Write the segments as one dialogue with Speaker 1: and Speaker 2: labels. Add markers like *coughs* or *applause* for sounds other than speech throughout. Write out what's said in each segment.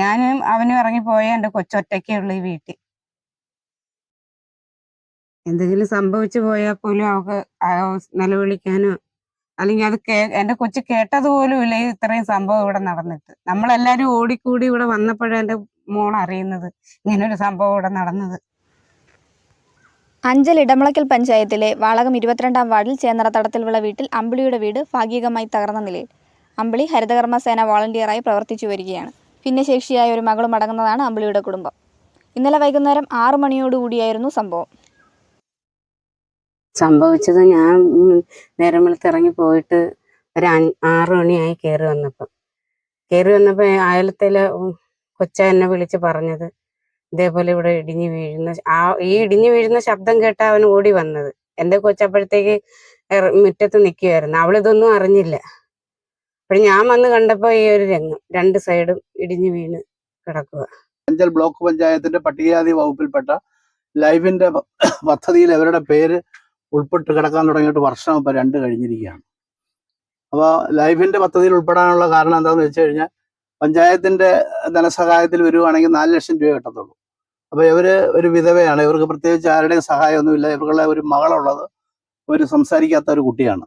Speaker 1: ഞാനും അവനും ഇറങ്ങിപ്പോയ എന്റെ കൊച്ചൊറ്റയ്ക്കേ ഉള്ളു ഈ വീട്ടിൽ. എന്തെങ്കിലും സംഭവിച്ചു പോയാൽ പോലും അവക്ക് നിലവിളിക്കാനോ അല്ലെങ്കിൽ അത് കേ എന്റെ കൊച്ചു കേട്ടത് പോലും ഇല്ല ഇത്രയും സംഭവം ഇവിടെ നടന്നിട്ട്. നമ്മളെല്ലാരും ഓടിക്കൂടി ഇവിടെ വന്നപ്പോഴാണ് എന്റെ മോൾ അറിയുന്നത് ഇങ്ങനൊരു സംഭവം ഇവിടെ നടന്നത്.
Speaker 2: അഞ്ചൽ ഇടമുളയ്ക്കൽ പഞ്ചായത്തിലെ വാളകം ഇരുപത്തിരണ്ടാം വാർഡിൽ ചേന്നറത്തടത്തിലുള്ള വീട്ടിൽ അമ്പിളിയുടെ വീട് ഭാഗികമായി തകർന്ന നിലയിൽ. അമ്പിളി ഹരിതകർമ്മ സേന വോളണ്ടിയറായി പ്രവർത്തിച്ചു വരികയാണ്. ഭിന്നശേഷിയായ ഒരു മകളും അടങ്ങുന്നതാണ് അമ്പിളിയുടെ കുടുംബം. ഇന്നലെ വൈകുന്നേരം ആറു മണിയോടുകൂടിയായിരുന്നു സംഭവം.
Speaker 1: സംഭവിച്ചത് ഞാൻ നേരം വെളുത്ത് ഇറങ്ങി പോയിട്ട് ഒരു ആറു മണിയായി കയറി വന്നപ്പം. കയറി വന്നപ്പോൾ അയലത്തിലെ കൊച്ച എന്നെ വിളിച്ച് പറഞ്ഞത് ഇതേപോലെ ഇവിടെ ഇടിഞ്ഞു വീഴുന്ന ആ ഈ ഇടിഞ്ഞു വീഴുന്ന ശബ്ദം കേട്ട അവൻ ഓടി വന്നത്. എന്റെ കൊച്ചപ്പോഴത്തേക്ക് മുറ്റത്ത് നിൽക്കുമായിരുന്നു അവളിതൊന്നും അറിഞ്ഞില്ല. അപ്പോൾ ഞാൻ വന്ന് കണ്ടപ്പോ ഈ ഒരു രംഗം. രണ്ട് സൈഡും ഇടിഞ്ഞു വീണ് കിടക്കുക.
Speaker 3: അഞ്ചൽ ബ്ലോക്ക് പഞ്ചായത്തിന്റെ പട്ടികജാതി വകുപ്പിൽപ്പെട്ട ലൈഫിന്റെ പദ്ധതിയിൽ *coughs* അവരുടെ പേര് ഉൾപ്പെട്ട് കിടക്കാൻ തുടങ്ങിയിട്ട് വർഷം ഇപ്പൊ രണ്ട് കഴിഞ്ഞിരിക്കുകയാണ്. അപ്പോൾ ലൈഫിന്റെ പദ്ധതിയിൽ ഉൾപ്പെടാനുള്ള കാരണം എന്താണെന്ന് വെച്ച് കഴിഞ്ഞാൽ പഞ്ചായത്തിന്റെ ധനസഹായത്തിൽ വരുവാണെങ്കിൽ നാല് ലക്ഷം രൂപ കിട്ടത്തുള്ളൂ. അപ്പോൾ ഇവർ ഒരു വിധവയാണ്. ഇവർക്ക് പ്രത്യേകിച്ച് ആരുടെയും സഹായമൊന്നുമില്ല. ഇവർക്കുള്ള ഒരു മകളുള്ളത് ഒരു സംസാരിക്കാത്ത ഒരു കുട്ടിയാണ്.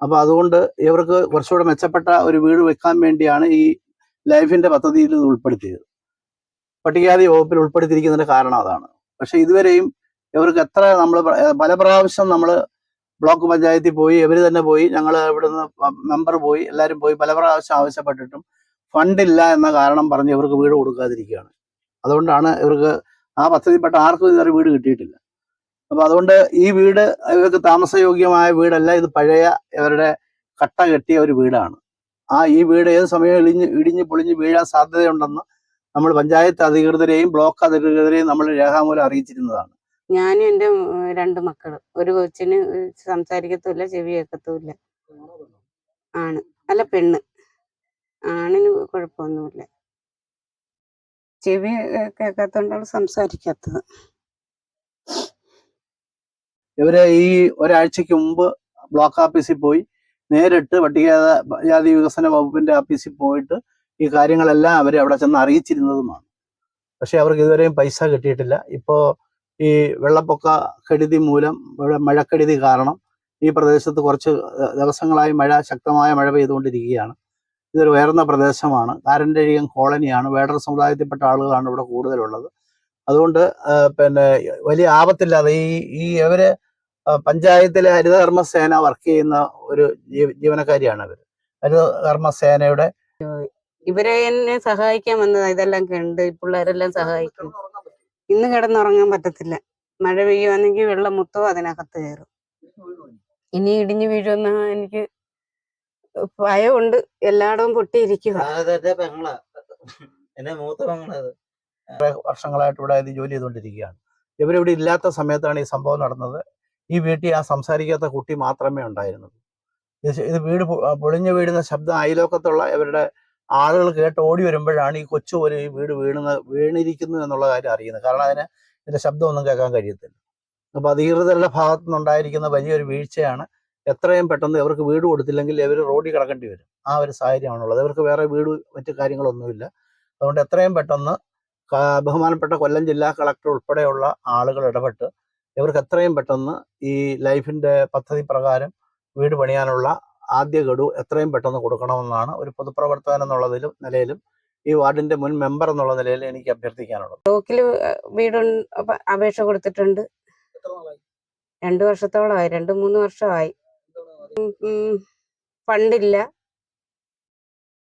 Speaker 3: അപ്പോൾ അതുകൊണ്ട് ഇവർക്ക് കുറച്ചുകൂടെ മെച്ചപ്പെട്ട ഒരു വീട് വെക്കാൻ വേണ്ടിയാണ് ഈ ലൈഫിന്റെ പദ്ധതിയിൽ ഇത് ഉൾപ്പെടുത്തിയത്. പട്ടികജാതി വകുപ്പിൽ ഉൾപ്പെടുത്തിയിരിക്കുന്നതിന്റെ കാരണം അതാണ്. പക്ഷെ ഇതുവരെയും ഇവർക്ക് എത്ര നമ്മൾ പല പ്രാവശ്യം നമ്മൾ ബ്ലോക്ക് പഞ്ചായത്തിൽ പോയി ഇവർ തന്നെ പോയി ഞങ്ങൾ ഇവിടുന്ന് മെമ്പർ പോയി എല്ലാവരും പോയി പല പ്രാവശ്യം ആവശ്യപ്പെട്ടിട്ടും ഫണ്ടില്ല എന്ന കാരണം പറഞ്ഞ് ഇവർക്ക് വീട് കൊടുക്കാതിരിക്കുകയാണ്. അതുകൊണ്ടാണ് ഇവർക്ക് ആ പദ്ധതിപ്പെട്ട ആർക്കും ഇതുവരെ വീട് കിട്ടിയിട്ടില്ല. അപ്പൊ അതുകൊണ്ട് ഈ വീട് ഇവർക്ക് താമസയോഗ്യമായ വീടല്ല ഇത് പഴയ ഇവരുടെ കട്ട കെട്ടിയ ഒരു വീടാണ്. ആ ഈ വീട് ഏത് സമയം ഇടിഞ്ഞ് ഇടിഞ്ഞ് പൊളിഞ്ഞ് വീഴാൻ സാധ്യതയുണ്ടെന്ന് നമ്മൾ പഞ്ചായത്ത് അധികൃതരെയും ബ്ലോക്ക് അധികൃതരെയും നമ്മൾ രേഖാമൂലം അറിയിച്ചിരുന്നതാണ്.
Speaker 1: ഞാനും എന്റെ രണ്ട് മക്കളും. ഒരു കൊച്ചിന് സംസാരിക്കത്തുമില്ല ചെവി കേൾക്കത്തുമില്ല. ആണ്. അല്ല പെണ്ണ്. ആണിന് കുഴപ്പമൊന്നുമില്ല. ചെവി കേൾക്കാത്തോണ്ടാണ് സംസാരിക്കാത്തത്.
Speaker 3: ഇവർ ഈ ഒരാഴ്ചക്ക് മുമ്പ് ബ്ലോക്ക് ഓഫീസിൽ പോയി നേരിട്ട് പട്ടികജാതി വികസന വകുപ്പിന്റെ ഓഫീസിൽ പോയിട്ട് ഈ കാര്യങ്ങളെല്ലാം അവർ അവിടെ ചെന്ന് അറിയിച്ചിരുന്നതുമാണ്. പക്ഷെ അവർക്ക് ഇതുവരെയും പൈസ കിട്ടിയിട്ടില്ല. ഇപ്പോൾ ഈ വെള്ളപ്പൊക്ക കെടുതി മൂലം ഇവിടെ മഴക്കെടുതി കാരണം ഈ പ്രദേശത്ത് കുറച്ച് ദിവസങ്ങളായി മഴ ശക്തമായ മഴ പെയ്തുകൊണ്ടിരിക്കുകയാണ്. ഇതൊരു ഉയർന്ന പ്രദേശമാണ്. കാരന്റെഴിയം കോളനിയാണ്. വേടർ സമുദായത്തിൽപ്പെട്ട ആളുകളാണ് ഇവിടെ കൂടുതലുള്ളത്. അതുകൊണ്ട് പിന്നെ വലിയ ആപത്തില്ലാതെ ഈ ഈ ഇവർ പഞ്ചായത്തിലെ ഹരിതകർമ്മ സേന വർക്ക് ചെയ്യുന്ന ഒരു ജീവ- ജീവനക്കാരിയാണ് അവർ ഹരിതകർമ്മ സേനയുടെ
Speaker 1: ഇവരെ എന്നെ സഹായിക്കാൻ വന്നത് ഇതെല്ലാം കണ്ട് പിള്ളേരെല്ലാം സഹായിക്കും. ഇന്ന് കിടന്നുറങ്ങാൻ പറ്റത്തില്ല. മഴ പെയ്യുവാണെങ്കിൽ വെള്ളം മുത്തോ അതിനകത്ത് കയറും. ഇനി ഇടിഞ്ഞു വീഴുന്ന എനിക്ക് ഭയമുണ്ട്. എല്ലായിടവും പൊട്ടിയിരിക്കുക
Speaker 3: വർഷങ്ങളായിട്ട് ഇവിടെ ഇത് ജോലി ചെയ്തുകൊണ്ടിരിക്കുകയാണ്. ഇവരിവിടെ ഇല്ലാത്ത സമയത്താണ് ഈ സംഭവം നടന്നത്. ഈ വീട്ടിൽ ആ സംസാരിക്കാത്ത കുട്ടി മാത്രമേ ഉണ്ടായിരുന്നുള്ളൂ. ഇത് വീട് പൊളിഞ്ഞു വീഴുന്ന ശബ്ദം അയലോക്കത്തുള്ള ഇവരുടെ ആളുകൾ കേട്ട് ഓടി വരുമ്പോഴാണ് ഈ കൊച്ചു ഒരു വീട് വീണുന്ന വീണിരിക്കുന്നു എന്നുള്ള കാര്യം അറിയുന്നത്. കാരണം അതിന് ഇതിന്റെ ശബ്ദമൊന്നും കേൾക്കാൻ കഴിയത്തില്ല. അപ്പൊ അധികൃതരുടെ ഭാഗത്തു നിന്നുണ്ടായിരിക്കുന്ന വലിയൊരു വീഴ്ചയാണ് എത്രയും പെട്ടെന്ന് ഇവർക്ക് വീട് കൊടുത്തില്ലെങ്കിൽ ഇവർ റോഡിൽ കിടക്കേണ്ടി വരും. ആ ഒരു സാഹചര്യമാണുള്ളത്. ഇവർക്ക് വേറെ വീട് മറ്റു കാര്യങ്ങളൊന്നുമില്ല. അതുകൊണ്ട് എത്രയും പെട്ടെന്ന് ബഹുമാനപ്പെട്ട കൊല്ലം ജില്ലാ കളക്ടർ ഉൾപ്പെടെയുള്ള ആളുകൾ ഇടപെട്ട് ഇവർക്ക് എത്രയും പെട്ടെന്ന് ഈ ലൈഫിന്റെ പദ്ധതി പ്രകാരം വീട് പണിയാനുള്ള ആദ്യ ഗഡു എത്രയും പെട്ടെന്ന് കൊടുക്കണമെന്നാണ് ഒരു പൊതുപ്രവർത്തകൻ എന്നുള്ളതിലും നിലയിലും ഈ വാർഡിന്റെ മുൻ മെമ്പർ എന്നുള്ള നിലയിൽ എനിക്ക് അഭ്യർത്ഥിക്കാനുള്ളത്.
Speaker 1: ബ്ലോക്കിൽ വീട് അപേക്ഷ കൊടുത്തിട്ടുണ്ട്. രണ്ടു വർഷത്തോളമായി രണ്ടു മൂന്ന് വർഷമായി. ഫണ്ടില്ല.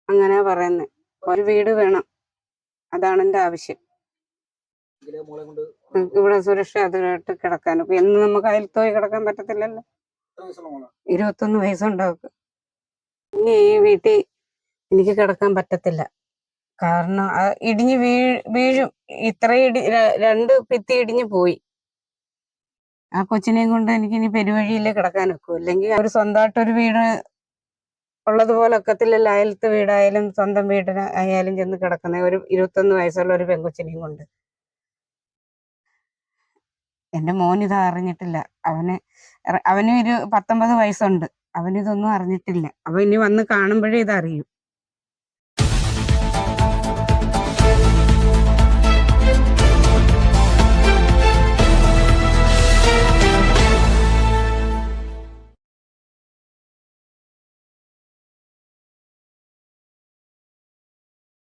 Speaker 1: അങ്ങനെ പറയുന്നത് ഒരു വീട് വേണം. അതാണ് എന്റെ ആവശ്യം. ഉം, സുരക്ഷ അതിനായിട്ട് കിടക്കാൻ. ഇപ്പൊ എന്ന് നമുക്ക് തോയി കിടക്കാൻ പറ്റത്തില്ലല്ലോ? ഇരുപത്തൊന്ന് വയസ്സുണ്ടാവും ഇനി ഈ വീട്ടിൽ എനിക്ക് കിടക്കാൻ പറ്റത്തില്ല. കാരണം ഇടിഞ്ഞ് വീ വീഴും. ഇത്ര ഇടി രണ്ട് ഭിത്തി ഇടിഞ്ഞ് പോയി. ആ കൊച്ചിനെയും കൊണ്ട് എനിക്ക് ഇനി പെരുവഴിയിലേ കിടക്കാൻ വെക്കും അല്ലെങ്കിൽ ഒരു സ്വന്തമായിട്ടൊരു വീട് ഉള്ളതുപോലെ ഒക്കത്തില്ലല്ലോ. അയലത്തെ വീടായാലും സ്വന്തം വീടിന് ആയാലും ചെന്ന് കിടക്കുന്ന. ഒരു ഇരുപത്തൊന്ന് വയസ്സുള്ള ഒരു പെങ്കൊച്ചിനെയും കൊണ്ട്. എന്റെ മോൻ ഇത് അറിഞ്ഞിട്ടില്ല. അവന് അവനും അവന് ഒരു പത്തൊമ്പത് വയസ്സുണ്ട്. അവനിതൊന്നും അറിഞ്ഞിട്ടില്ല. അവൻ ഇനി വന്ന് കാണുമ്പോഴേ ഇതറിയും.